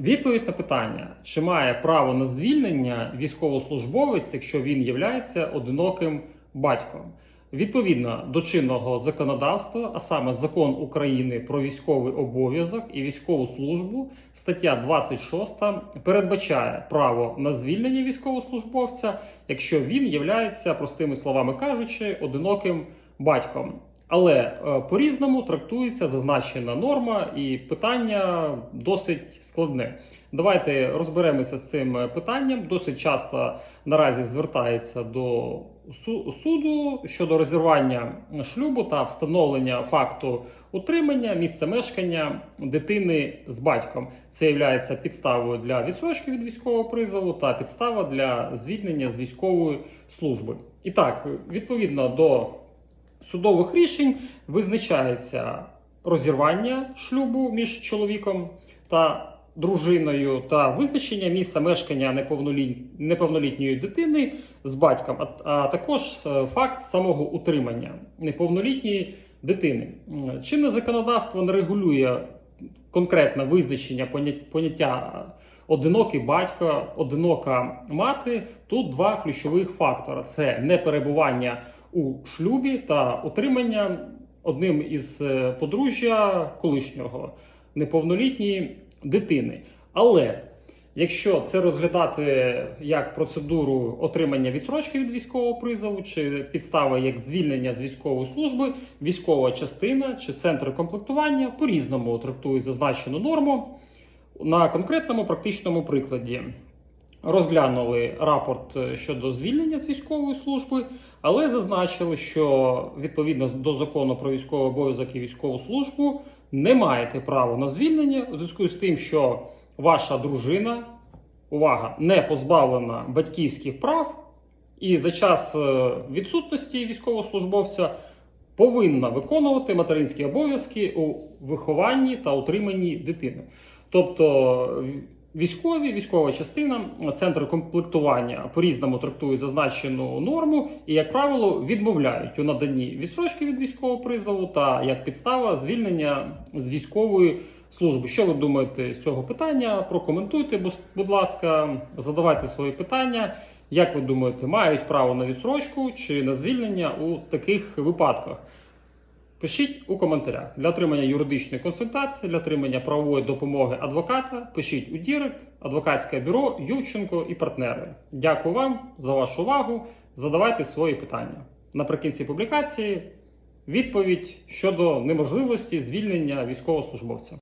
Відповідь на питання, чи має право на звільнення військовослужбовець, якщо він є одиноким батьком. Відповідно до чинного законодавства, а саме закон України про військовий обов'язок і військову службу, стаття 26 передбачає право на звільнення військовослужбовця, якщо він є, простими словами кажучи, одиноким батьком. Але е, по-різному трактується зазначена норма, і питання досить складне. Давайте розберемося з цим питанням. Досить часто наразі звертається до суду щодо розірвання шлюбу та встановлення факту утримання місця мешкання дитини з батьком. Це є підставою для відсрочки від військового призову та підстава для звільнення з військової служби. І так, відповідно до судових рішень визначається розірвання шлюбу між чоловіком та дружиною та визначення місця мешкання неповноліт... неповнолітньої дитини з батьком, а, також е, факт самого утримання неповнолітньої дитини. Чинне законодавство не регулює конкретне визначення поня- поняття одинокий батько, одинока мати. Тут два ключових фактори: це неперебування у шлюбі та утримання одним із е, подружжя колишнього неповнолітньої дитини. Але якщо це розглядати як процедуру отримання відсрочки від військового призову, чи підстава як звільнення з військової служби, військова частина чи центр комплектування по-різному трактують зазначену норму на конкретному практичному прикладі. Розглянули рапорт е, щодо звільнення з військової служби, але зазначили, що відповідно до закону про військовий обов'язок і військову службу не маєте права на звільнення у зв'язку з тим, що ваша дружина, увага, не позбавлена батьківських прав, і за час е, відсутності військовослужбовця повинна виконувати материнські обов'язки у вихованні та утриманні дитини. Тобто військові, військова частина, центр комплектування по-різному трактують зазначену норму і, як правило, відмовляють у наданні відсрочки від військового призову та як підстава звільнення з військової служби. Що ви думаєте з цього питання? Прокоментуйте, будь ласка, задавайте свої питання. Як ви думаєте, мають право на відсрочку чи на звільнення у таких випадках? Пишіть у коментарях для отримання юридичної консультації, для отримання правової допомоги адвоката. Пишіть у Дірект, адвокатське бюро Ювченко і партнери. Дякую вам за вашу увагу. Задавайте свої питання. Наприкінці публікації відповідь щодо неможливості звільнення військовослужбовця.